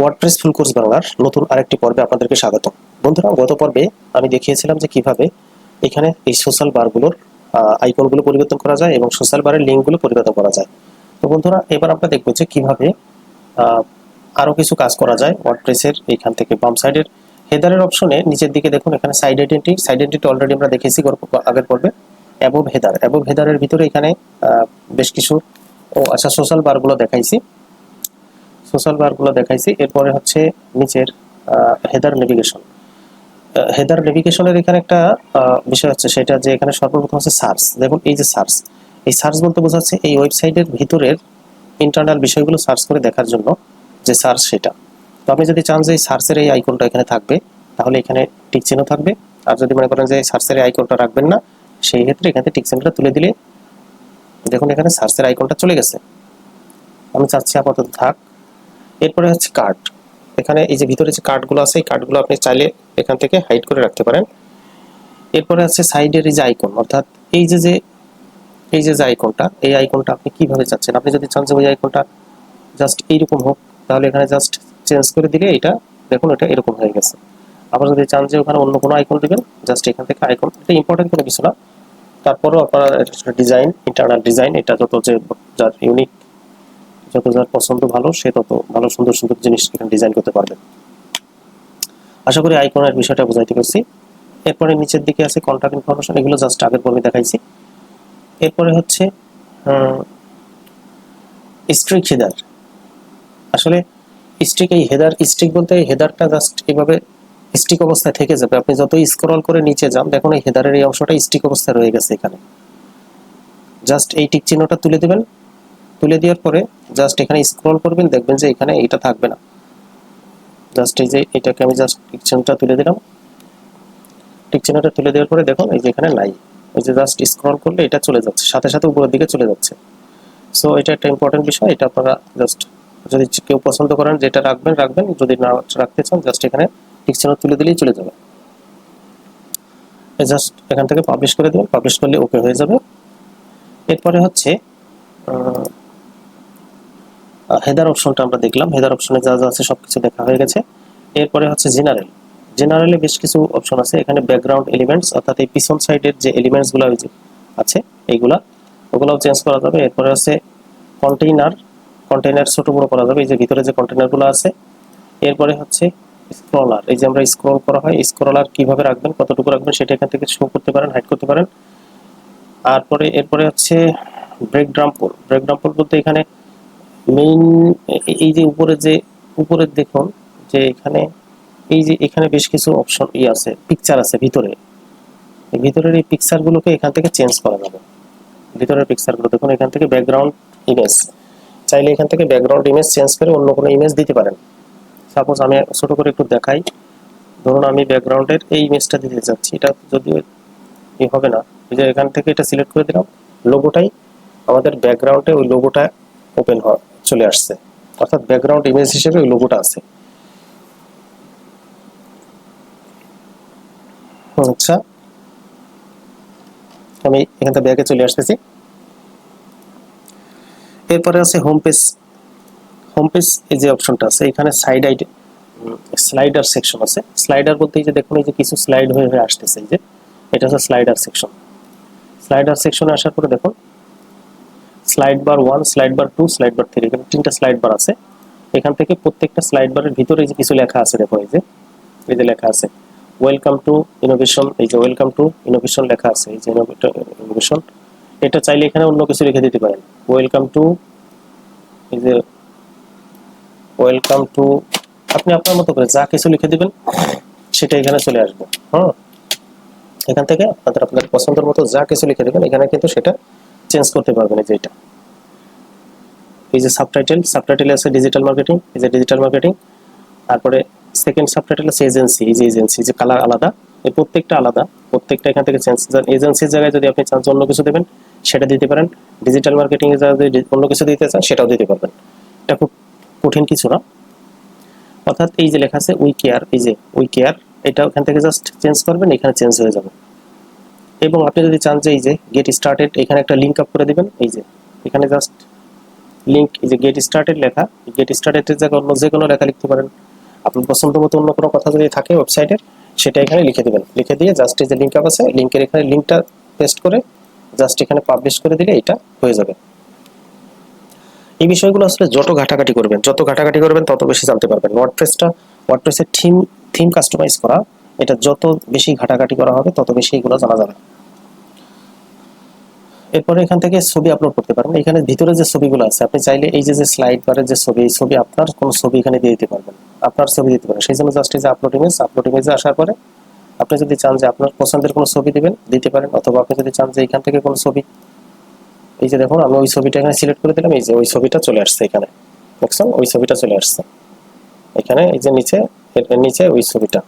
WordPress full course বাংলার নতুন আরেকটি পর্বে আপনাদেরকে স্বাগত বন্ধুরা, গত পর্বে আমি দেখিয়েছিলাম যে কীভাবে এখানে এই সোশ্যাল বারগুলোর আইকনগুলো পরিবর্তন করা যায় এবং সোশ্যাল বারের লিঙ্কগুলো পরিবর্তন করা যায়। তো বন্ধুরা, এবার আমরা দেখব যে কীভাবে আরও কিছু কাজ করা যায় ওয়ার্ডপ্রেসের এইখান থেকে বাম সাইডের হেদারের অপশনে নিচের দিকে দেখুন, এখানে site identity site identity already আমরা দেখেছি গর- আগের পর্বে। অ্যাবোভ হেদার অ্যাবোভ হেদারের ভিতরে এখানে বেশ কিছু, ও আচ্ছা সোশ্যাল বারগুলো দেখাইছি। সোশ্যাল বারগুলো দেখাইছি। এরপরে হচ্ছে নিচের হেদার নেভিগেশন হেদার নেভিগেশনের এখানে একটা বিষয় হচ্ছে সেটা যে এখানে সর্বপ্রথম হচ্ছে সার্চ দেখুন, এই যে সার্চ এই সার্চ বলতে বোঝাচ্ছে এই ওয়েবসাইটের ভিতরের ইন্টারনাল বিষয়গুলো সার্চ করে দেখার জন্য যে সার্চ সেটা। তো আপনি যদি চান যে এই সার্চের এই আইকনটা এখানে থাকবে, তাহলে এখানে টিক চিহ্ন থাকবে। আর যদি মনে করেন যে সার্চের এই আইকনটা রাখবেন না, সেই ক্ষেত্রে এখানে টিক চিহ্নটা তুলে দিলে দেখুন এখানে সার্চের আইকনটা চলে গেছে। আমি চাচ্ছি আপাতত থাক। এরপরে হচ্ছে কার্ড এখানে এই যে ভিতরে যে কার্ডগুলো আছে, এই কার্ডগুলো আপনি চাইলে এখান থেকে হাইড করে রাখতে পারেন। এরপরে আছে সাইডের এই যে আইকন অর্থাৎ এই যে যে, এই যে যে আইকনটা এই আইকনটা আপনি কীভাবে চাচ্ছেন? আপনি যদি চান যে ওই আইকনটা জাস্ট এইরকম হোক, তাহলে এখানে জাস্ট চেঞ্জ করে দিলে এটা, দেখুন এটা এরকম হয়ে গেছে। আবার যদি চান যে ওখানে অন্য কোনো আইকন দিবেন জাস্ট এখান থেকে আইকন এটা ইম্পর্টেন্ট কোনো কিছু না। তারপরেও আপনারা ডিজাইন ইন্টারনাল ডিজাইন এটা যত যে যার ইউনিক যত যার পছন্দ ভালো, সে তত ভালো সুন্দর সুন্দর জিনিস এখানে ডিজাইন করতে পারবে। আশা করি আইকনের বিষয়টা বোঝাইতে পারছি। এরপরে নিচের দিকে আছে কন্ট্যাক্ট ইনফরমেশন এগুলো জাস্ট আগের পর্বে দেখাইছি। এরপরে হচ্ছে স্ট্রিক হেদার আসলে স্ট্রিক এই হেদার স্ট্রিক বলতে হেদারটা জাস্ট এইভাবে স্টিক অবস্থায় থেকে যাবে। আপনি যত স্ক্রল করে নিচে যান, দেখুন এই হেদারের এই অংশটা স্টিক অবস্থায় রয়ে গেছে এখানে। জাস্ট এই টিক চিহ্নটা তুলে দিবেন। তুলে দেওয়ার পরে জাস্ট এখানে স্ক্রল করবেন, দেখবেন যে এখানে এটা থাকবে না। জাস্ট এই যে এটাকে আমি জাস্ট টিক চিহ্নটা তুলে দিলাম। টিক চিহ্নটা তুলে দেওয়ার পরে দেখুন, এই যে এখানে নাই এই যে জাস্ট স্ক্রল করলে এটা চলে যাচ্ছে, সাথে সাথে উপরের দিকে চলে যাচ্ছে। সো এটা একটা ইম্পর্টেন্ট বিষয়, এটা আপনারা জাস্ট যদি কেউ পছন্দ করেন, যেটা রাখবেন রাখবেন। যদি না রাখতে চান জাস্ট এখানে টিক চিহ্ন তুলে দিলেই চলে যাবে। জাস্ট এখান থেকে পাবলিশ করে দেবেন পাবলিশ করলে ওকে হয়ে যাবে। এরপরে হচ্ছে হেদার অপশনটা আমরা দেখলাম। হেদার অপশনে যা যা আছে সবকিছু দেখা হয়ে গেছে। এরপরে হচ্ছে জেনারেল জেনারেলে বেশ কিছু অপশন আছে। এখানে ব্যাকগ্রাউন্ড এলিমেন্টস অর্থাৎ এই পিছন সাইডের যে এলিমেন্টসগুলো আছে, এইগুলা, ওগুলাও চেঞ্জ করা যাবে। এরপরে আছে কন্টেইনার কন্টেইনার ছোট বড় করা যাবে। এই যে ভিতরে যে কন্টেইনারগুলো আছে। এরপরে হচ্ছে স্ক্রলার এই যে আমরা স্ক্রল করা হয় স্ক্রলার কীভাবে রাখবেন, কতটুকু রাখবেন, সেটা এখান থেকে শো করতে পারেন হাইড করতে পারেন। তারপরে এরপরে হচ্ছে ব্রেক ড্রাম্পল ব্রেক ড্রাম্পল বলতে এখানে মেইন এই যে উপরে যে, উপরে দেখুন যে এখানে, এই যে এখানে বেশ কিছু অপশন ই আছে পিকচার আছে ভিতরে। ভিতরের এই পিকচারগুলোকে এখান থেকে চেঞ্জ করা যাবে। ভিতরের পিকচারগুলো দেখুন এখান থেকে ব্যাকগ্রাউন্ড ইমেজ চাইলে এখান থেকে ব্যাকগ্রাউন্ড ইমেজ চেঞ্জ করে অন্য কোনো ইমেজ দিতে পারেন। সাপোজ আমি ছোট করে একটু দেখাই। ধরুন আমি ব্যাকগ্রাউন্ডের এই ইমেজটা দিতে যাচ্ছি এটা যদিও ই হবে না। এই যে এখান থেকে এটা সিলেক্ট করে দিলাম। লোগোটাই আমাদের ব্যাকগ্রাউন্ডে ওই লোগোটা ওপেন হয়। চলে আসছে। অর্থাৎ ব্যাকগ্রাউন্ড ইমেজ হিসেবে ওই লোগোটা আছে। আচ্ছা। আমি এখান থেকে ব্যাগে চলে আসতেছি। এরপরে আছে হোম পেজ হোম পেজ এই যে অপশনটা আছে, এখানে সাইড আইড স্লাইডার সেকশন আছে। স্লাইডার বলতে এই যে দেখুন, এই যে কিছু স্লাইড হয়ে হয়ে আসতেছে এই যে। এটা হচ্ছে স্লাইডার সেকশন স্লাইডার সেকশনে আসার পরে দেখুন slide bar one, slide bar two, slide bar three, এখানে তিনটা স্লাইড বার আছে। এখান থেকে প্রত্যেকটা স্লাইড বারের ভিতরে যে কিছু লেখা আছে, দেখো এই যে এই যে লেখা আছে ওয়েলকাম টু ইনোভেশন এই যে ওয়েলকাম টু ইনোভেশন লেখা আছে, এই যে ইনোভেশন এটা চাইলে এখানে অন্য কিছু লিখে দিতে পারেন। ওয়েলকাম টু এই যে ওয়েলকাম টু আপনি আপনার মতো করে যা কিছু লিখে দিবেন, সেটা এখানে চলে আসবে। হ্যাঁ এখান থেকে আপনাদের আপনাদের পছন্দের মতো যা কিছু লিখে দেবেন, এখানে কিন্তু সেটা চেঞ্জ করতে পারবেন এই যে এটা। এই যে সাবটাইটেল সাবটাইটেল আছে ডিজিটাল মার্কেটিং এই যে ডিজিটাল মার্কেটিং তারপরে সেকেন্ড সাবটাইটেল আছে এজেন্সি এই যে এজেন্সি যে কালার আলাদা, এই প্রত্যেকটা আলাদা, প্রত্যেকটা এখান থেকে চেঞ্জ এজেন্সির জায়গায় যদি আপনি চান অন্য কিছু দেবেন, সেটা দিতে পারেন। ডিজিটাল মার্কেটিং এর জায়গায় যদি অন্য কিছু দিতে চান, সেটাও দিতে পারবেন। এটা খুব কঠিন কিছু না। অর্থাৎ এই যে লেখা আছে উই কেয়ার এই যে উই কেয়ার এটা ওখান থেকে জাস্ট চেঞ্জ করবেন, এখানে চেঞ্জ হয়ে যাবে। এবং আপনি যদি চান যে এই যে গেট স্টার্টেড এখানে একটা লিঙ্ক আপ করে দিবেন, এই যে, এখানে জাস্ট লিঙ্ক এই যে গেট স্টার্টেড লেখা গেট স্টার্টেড জায়গায় অন্য যে কোনো লেখা লিখতে পারেন। আপনার পছন্দ মতো অন্য কোনো কথা যদি থাকে ওয়েবসাইটের সেটা এখানে লিখে দিবেন। লিখে দিয়ে জাস্ট এই যে লিঙ্ক আপ আছে লিঙ্কের এখানে লিঙ্কটা পেস্ট করে জাস্ট এখানে পাবলিশ করে দিলে এটা হয়ে যাবে। এই বিষয়গুলো আসলে যত ঘাটাঘাটি করবেন, যত ঘাটাঘাটি করবেন, তত বেশি জানতে পারবেন। ওয়ার্ডপ্রেসটা ওয়ার্ডপ্রেসের থিম থিম কাস্টমাইজ করা এটা যত বেশি ঘাটাঘাটি করা হবে, তত বেশি এগুলো জানা যাবে। এরপরে এখান থেকে ছবি আপলোড করতে পারেন এখানে ভিতরে যে ছবিগুলো আছে, আপনি চাইলে এই যে যে স্লাইড বারের যে ছবি, এই ছবি আপনার কোনো ছবি এখানে দিয়ে দিতে পারবেন। আপনার ছবি দিতে পারেন সেই জন্য জাস্ট এই যে আপলোড ইমেজ আপলোড ইমেজে আসার পরে আপনি যদি চান যে আপনার পছন্দের কোনো ছবি দিবেন, দিতে পারেন। অথবা আপনি যদি চান যে এখান থেকে কোনো ছবি, এই যে দেখুন, আমি ওই ছবিটা এখানে সিলেক্ট করে দিলাম, এই যে ওই ছবিটা চলে আসছে এখানে। দেখছেন? ওই ছবিটা চলে আসছে। এখানে এই যে নিচে নিচে ওই ছবিটা।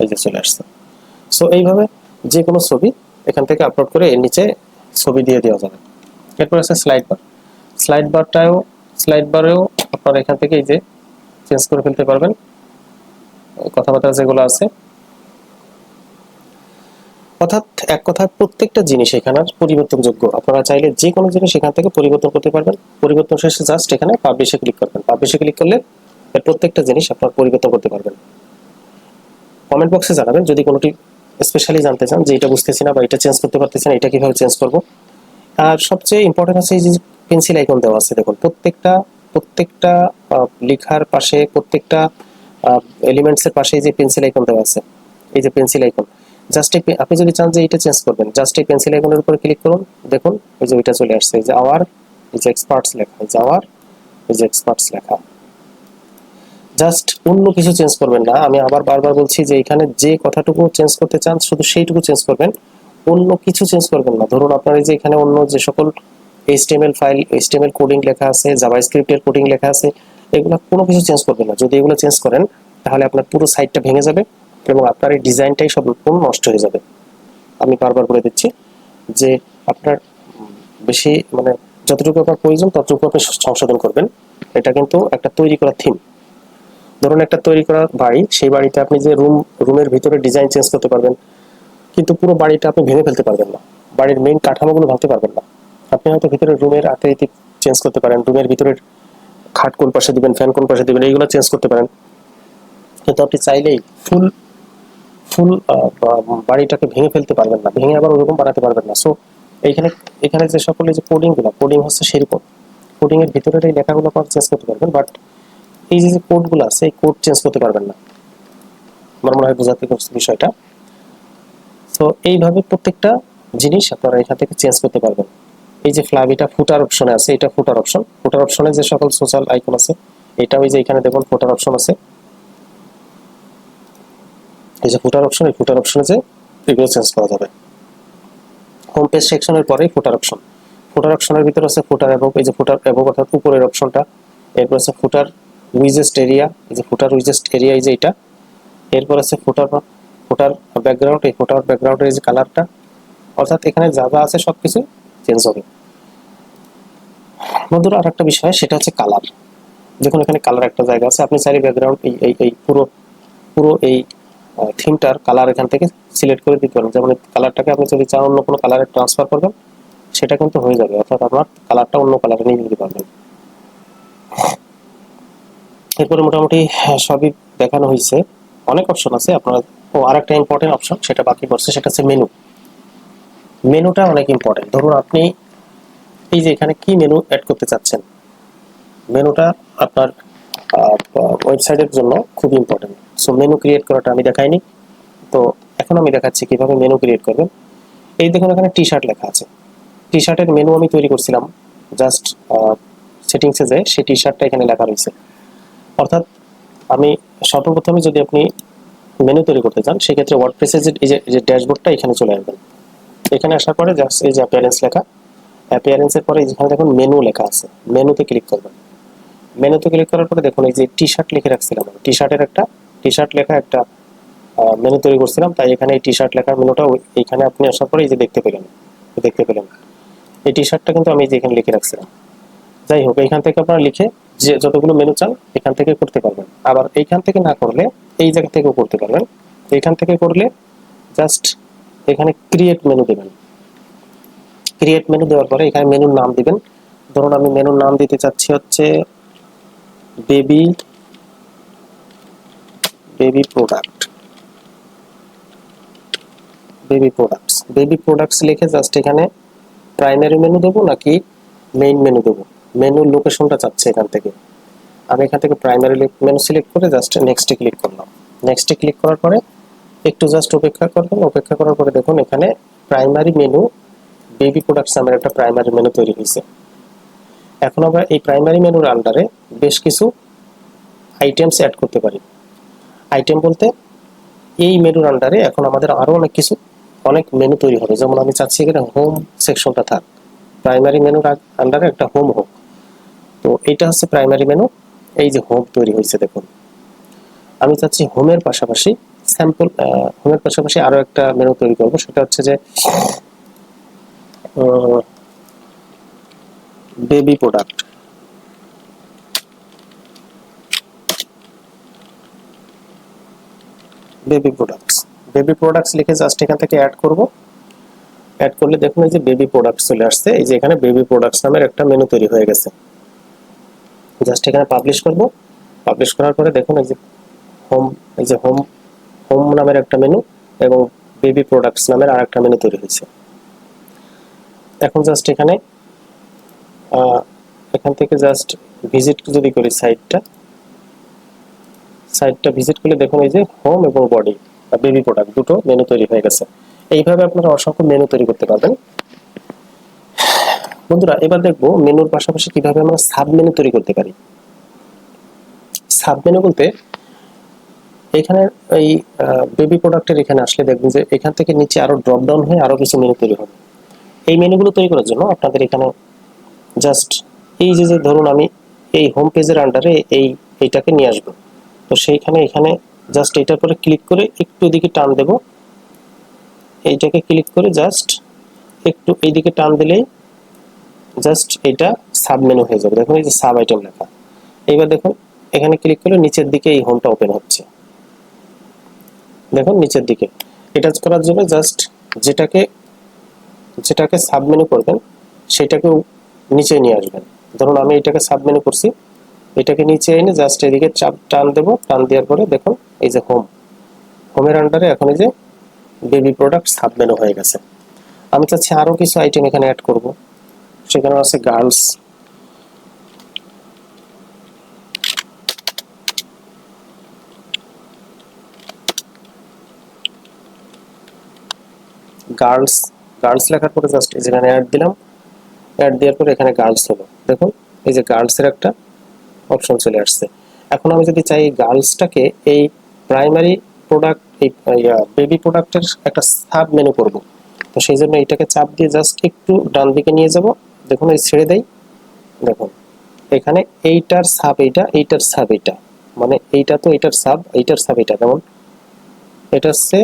এই যে চলে আসছে। সো এইভাবে যে কোনো ছবি এখান থেকে আপলোড করে এর নিচে ছবি দিয়ে দেওয়া যাবে। এরপর আছে স্লাইড বার স্লাইড বারটাও স্লাইড বারেও আপনারা এখান থেকে এই যে চেঞ্জ করে ফেলতে পারবেন। কথাবার্তা যেগুলো আছে। অর্থাৎ এক কথায় প্রত্যেকটা জিনিস এখানে পরিবর্তনযোগ্য। আপনারা চাইলে যে কোনো জিনিস এখান থেকে পরিবর্তন করতে পারবেন। পরিবর্তন শেষে জাস্ট এখানে পাবলিশে ক্লিক করবেন। পাবলিশে ক্লিক করলে প্রত্যেকটা জিনিস আপনারা পরিবর্তন করতে পারবেন। কমেন্ট বক্সে জানাবেন। যদি কোনোটি স্পেশালি জানতে চান যে এটা বুঝতেছি না বা এটা চেঞ্জ করতে পারতেছি না, এটা কীভাবে চেঞ্জ করব। আর সবচেয়ে ইম্পর্টেন্ট আছে এই যে পেন্সিল আইকন দেওয়া আছে, দেখুন, প্রত্যেকটা প্রত্যেকটা লেখার পাশে, প্রত্যেকটা এলিমেন্টসের পাশে যে পেন্সিল আইকন দেওয়া আছে, এই যে পেন্সিল আইকন জাস্ট এই আপনি যদি চান যে এটা চেঞ্জ করবেন জাস্ট এই পেন্সিল আইকনের উপরে ক্লিক করুন, দেখুন, এই যে ওইটা চলে আসছে, এই যে আওয়ার এই যে এক্সপার্টস লেখা, এই যে আওয়ার এই যে এক্সপার্টস লেখা। জাস্ট অন্য কিছু চেঞ্জ করবেন না। আমি আবার বারবার বলছি যে এখানে যে কথাটুকু চেঞ্জ করতে চান, শুধু সেইটুকু চেঞ্জ করবেন। অন্য কিছু চেঞ্জ করবেন না। ধরুন আপনার এই যে এখানে অন্য যে সকল এইচটিএমএল ফাইল এইচটিএমএল কোডিং লেখা আছে জাভাস্ক্রিপ্টের কোডিং লেখা আছে, এগুলো কোনো কিছু চেঞ্জ করবেন না। যদি এগুলো চেঞ্জ করেন, তাহলে আপনার পুরো সাইটটা ভেঙে যাবে এবং আপনার এই ডিজাইনটাই সম্পূর্ণ নষ্ট হয়ে যাবে। আমি বারবার বলে দিচ্ছি যে আপনার বেশি মানে যতটুকু আপনার প্রয়োজন, ততটুকু আপনি সংশোধন করবেন। এটা কিন্তু একটা তৈরি করা থিম ধরুন একটা তৈরি করা বাড়ি, সেই বাড়িতে আপনি যে রুম রুমের ভিতরে ডিজাইন চেঞ্জ করতে পারবেন, কিন্তু পুরো বাড়িটা আপনি ভেঙে ফেলতে পারবেন না। বাড়ির মেইন কাঠামোগুলো ভাঙতে পারবেন না। আপনি হয়তো ভিতরে রুমের আকৃতি চেঞ্জ করতে পারেন রুমের ভিতরের খাট কোন পাশে দিবেন ফ্যান কোন পাশে দিবেন, এইগুলো চেঞ্জ করতে পারেন। কিন্তু আপনি চাইলেই ফুল ফুল বাড়িটাকে ভেঙে ফেলতে পারবেন না। ভেঙে আবার ওরকম বানাতে পারবেন না। সো এইখানে এখানে যে সকল যে কোডিংগুলো কোডিং হচ্ছে সেরকম কোডিং এর ভিতরের এই লেখাগুলো চেঞ্জ করতে পারবেন বাট এই যে কোডগুলো আছে, এই কোড চেঞ্জ করতে পারবেন না। আমার মনে হয় বোঝাতে পারছি বিষয়টা। তো এইভাবে প্রত্যেকটা জিনিস আপনারা এখান থেকে চেঞ্জ করতে পারবেন। এই যে ফ্লাগ এটা ফুটার অপশনে আছে, এটা ফুটার অপশন ফুটার অপশনে যে সকল সোশ্যাল আইকন আছে, এটা ওই যে এখানে দেখুন ফুটার অপশন আছে। এই যে ফুটার অপশন এই ফুটার অপশনে যে এগুলো চেঞ্জ করা যাবে। হোম পেজ সেকশনের পরেই ফুটার অপশন ফুটার অপশনের ভিতরে আছে ফুটার এবং এই যে ফুটার এবং অর্থাৎ উপরের অপশনটা এরপর আছে ফুটার উইজেস্ট এরিয়া, এই যে ফুটার উইজেস্ট এরিয়া, এই যে এটা। এরপর আছে ফুটার ফুটার ব্যাকগ্রাউন্ড এই ফুটার ব্যাকগ্রাউন্ডের এই যে কালারটা অর্থাৎ এখানে যা যা আছে সব কিছু চেঞ্জ হবে। বন্ধুরা আর একটা বিষয়, সেটা হচ্ছে কালার দেখুন, এখানে কালার একটা জায়গা আছে। আপনি চাইলে ব্যাকগ্রাউন্ড এই এই পুরো পুরো এই থিমটার কালার এখান থেকে সিলেক্ট করে দিতে পারেন। যেমন কালারটাকে আপনি যদি চান অন্য কোনো কালারে ট্রান্সফার করবেন, সেটা কিন্তু হয়ে যাবে। অর্থাৎ আপনার কালারটা অন্য কালারে নিয়ে নিতে পারবেন। এরপরে মোটামুটি হ্যাঁ, সবই দেখানো হয়েছে অনেক অপশন আছে আপনার ও আর একটা ইম্পর্টেন্ট অপশন সেটা বাকি পড়ছে সেটা হচ্ছে মেনু মেনুটা অনেক ইম্পর্টেন্ট ধরুন আপনি এই যে এখানে কি মেনু অ্যাড করতে চাচ্ছেন? মেনুটা আপনার ওয়েবসাইটের জন্য খুব ইম্পর্টেন্ট সো মেনু ক্রিয়েট করাটা আমি দেখাইনি। তো এখন আমি দেখাচ্ছি কীভাবে মেনু ক্রিয়েট করবেন। এই দেখুন এখানে টি শার্ট লেখা আছে। টি শার্টের মেনু আমি তৈরি করছিলাম। জাস্ট সেটিংসে যে সেই টি শার্টটা এখানে লেখা রয়েছে। অর্থাৎ আমি সর্বপ্রথমে যদি আপনি মেনু তৈরি করতে চান, সেক্ষেত্রে ওয়ার্ডপ্রেসের যে যে ড্যাশবোর্ডটা এখানে চলে আসবেন এখানে আসার পরে জাস্ট এই যে অ্যাপিয়ারেন্স লেখা। অ্যাপিয়ারেন্সের পরে যেখানে দেখুন মেনু লেখা আছে। মেনুতে ক্লিক করবেন। মেনুতে ক্লিক করার পরে দেখুন এই যে টি শার্ট লিখে রাখছিলাম টি শার্টের একটা টি শার্ট লেখা একটা মেনু তৈরি করছিলাম। তাই এখানে এই টি শার্ট লেখার মেনুটা এইখানে আপনি আসার পরে এই যে দেখতে পেলেন। দেখতে পেলেন। এই টি শার্টটা কিন্তু আমি যে এখানে লিখে রাখছিলাম। যাই হোক এখান থেকে আপনারা লিখে যে যতগুলো মেনু চান, এখান থেকে করতে পারবেন। আবার এইখান থেকে না করলে, এই জায়গা থেকেও করতে পারবেন। এইখান থেকে করলে জাস্ট এখানে ক্রিয়েট মেনু দেবেন। ক্রিয়েট মেনু দেওয়ার পরে এখানে মেনুর নাম দিবেন। ধরুন আমি মেনুর নাম দিতে চাচ্ছি হচ্ছে baby baby product baby products baby products লিখে জাস্ট এখানে প্রাইমারি মেনু দেবো নাকি মেইন মেনু দেবো? মেনুর লোকেশনটা চাচ্ছে এখান থেকে। আমি এখান থেকে প্রাইমারি মেনু সিলেক্ট করে জাস্ট নেক্সটে ক্লিক করলাম। নেক্সটে ক্লিক করার পরে একটু জাস্ট অপেক্ষা করবেন। অপেক্ষা করার পরে দেখুন এখানে প্রাইমারি মেনু বেবি প্রোডাক্টস নামের একটা প্রাইমারি মেনু তৈরি হয়েছে। এখন আমরা এই প্রাইমারি মেনুর আন্ডারে বেশ কিছু আইটেমস অ্যাড করতে পারি। আইটেম বলতে এই মেনুর আন্ডারে এখন আমাদের আরও অনেক কিছু, অনেক মেনু তৈরি হবে। যেমন আমি চাচ্ছি এখানে হোম সেকশনটা থাক। প্রাইমারি মেনুর আন্ডারে একটা হোম হোক। তো এটা হচ্ছে প্রাইমারি মেনু এই যে হোম তৈরি হয়েছে, দেখুন। আমি চাচ্ছি হোমের পাশাপাশি স্যাম্পল হোমের পাশাপাশি আরও একটা মেনু তৈরি করব। সেটা হচ্ছে যে baby product baby products baby products লিখে জাস্ট এখান থেকে অ্যাড করব। অ্যাড করলে দেখুন এই যে বেবি প্রোডাক্টস চলে আসছে। এই যে এখানে বেবি প্রোডাক্টস নামের একটা মেনু তৈরি হয়ে গেছে। জাস্ট এখানে পাবলিশ করব। পাবলিশ করার পরে দেখুন এই যে হোম এই যে হোম হোম নামের একটা মেনু এবং বেবি প্রোডাক্টস নামের আর একটা মেনু তৈরি হয়েছে। এখন জাস্ট এখানে এখান থেকে জাস্ট ভিজিট যদি করি সাইটটা সাইটটা ভিজিট করলে দেখুন এই যে হোম এবং বডি বেবি প্রোডাক্ট দুটো মেনু তৈরি হয়ে গেছে। এইভাবে আপনারা অসংখ্য মেনু তৈরি করতে পারবেন। বন্ধুরা, এবার দেখব মেনুর পাশাপাশি কীভাবে আমরা সাব মেনু তৈরি করতে পারি। সাব মেনু বলতে এখানে এই বেবি প্রোডাক্টের এখানে আসলে দেখবেন যে এখান থেকে নিচে আরও ড্রপ ডাউন হয়ে আরও কিছু মেনু তৈরি হবে। এই মেনুগুলো তৈরি করার জন্য আপনাদের এখানে জাস্ট এই যে যে ধরুন আমি এই হোম পেজের আন্ডারে এই, এইটাকে নিয়ে আসব। তো সেইখানে এখানে জাস্ট এটার পরে ক্লিক করে একটু এদিকে টান দেব। এইটাকে ক্লিক করে জাস্ট একটু এইদিকে টান দিলেই জাস্ট এটা সাব মেনু হয়ে যাবে। দেখুন এই যে সাব আইটেম লেখা। এইবার দেখুন, এখানে ক্লিক করলে নিচের দিকে এই হোমটা ওপেন হচ্ছে। দেখুন নিচের দিকে। এটা করার জন্য জাস্ট যেটাকে যেটাকে সাব মেনু করবেন সেটাকে নিচে নিয়ে আসবেন। ধরুন আমি এটাকে সাব মেনু করছি। এটাকে নিচে এনে জাস্ট এদিকে চাপ টান দেবো। টান দেওয়ার পরে দেখুন এই যে হোম হোমের আন্ডারে এখন এই যে বেবি প্রোডাক্ট সাব মেনু হয়ে গেছে। আমি চাচ্ছি আরও কিছু আইটেম এখানে অ্যাড করব। সেখানে আছে গার্লস। গার্লস গার্লস লেখার পরে জাস্ট যেখানে অ্যাড দিলাম অ্যাড দেওয়ার পরে এখানে গার্লস হলো। দেখুন, এই যে গার্লসের একটা অপশন চলে আসছে। এখন আমি যদি চাই গার্লসটাকে এই প্রাইমারি প্রোডাক্ট এই বেবি প্রোডাক্টের একটা সাব মেনু করব। তো সেই জন্য এটাকে চাপ দিয়ে জাস্ট একটু ডান দিকে নিয়ে যাব। দেখুন, এই ছেড়ে দেই। দেখুন, এখানে এইটার সাব এইটা, এইটার সাব এইটা। মানে এইটা তো এইটার সাব এইটার সাব এটা যেমন, এটা হচ্ছে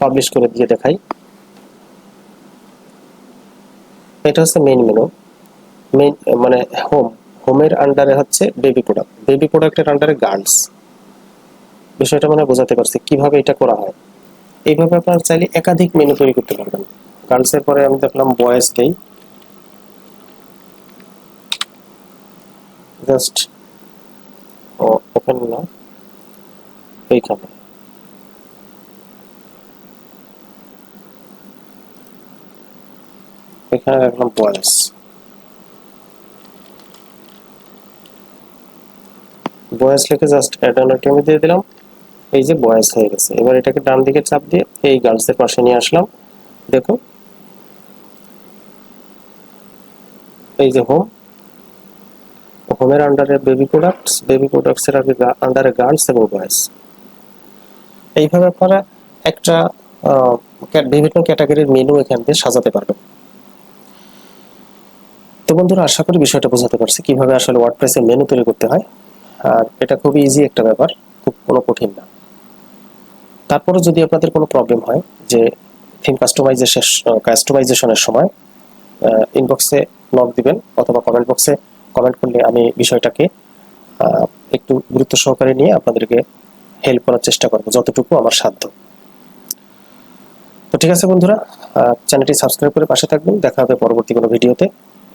পাবলিশ করে দিয়ে দেখাই। এটা হচ্ছে মেইন মেনু মেইন মানে হোম হোমের আন্ডারে হচ্ছে বেবি প্রোডাক্ট বেবি প্রোডাক্টের আন্ডারে গার্লস বিষয়টা মানে বোঝাতে পারছি কীভাবে এটা করা হয়। এইভাবে আপনারা চাইলে একাধিক মেনু তৈরি করতে পারবেন। গার্লসের পরে আমি দেখলাম বয়েজ জাস্ট ওপেন না। এইখানে। এখানে রাখলাম বয়েস বয়েস লিখে জাস্ট অ্যাড অ্যান দিয়ে দিলাম। এই যে বয়েস হয়ে গেছে। এবার এটাকে ডান দিকে চাপ দিয়ে এই গার্লসের পাশে নিয়ে আসলাম। দেখো। এই যে হোম হোমের আন্ডারে বেবি প্রোডাক্টস বেবি প্রোডাক্টস এর আগে আন্ডারে গার্লস এবং বয়েস এইভাবে আপনারা একটা বিভিন্ন ক্যাটাগরির মেনু এখান দিয়ে সাজাতে পারবেন। তো বন্ধুরা, আশা করি বিষয়টা বোঝাতে পারছি কীভাবে আসলে ওয়ার্ডপ্রেসে মেনু তৈরি করতে হয়। আর এটা খুবই ইজি একটা ব্যাপার, খুব কোনো কঠিন না। তারপরে যদি আপনাদের কোনো প্রবলেম হয় যে থিম কাস্টমাইজেশন কাস্টমাইজেশনের সময় ইনবক্সে নক দিবেন অথবা কমেন্ট বক্সে কমেন্ট করলে আমি বিষয়টাকে একটু গুরুত্ব সহকারে নিয়ে আপনাদেরকে হেল্প করার চেষ্টা করব, যতটুকু আমার সাধ্য। তো ঠিক আছে বন্ধুরা চ্যানেলটি সাবস্ক্রাইব করে পাশে থাকবেন। দেখা হবে পরবর্তী কোনো ভিডিওতে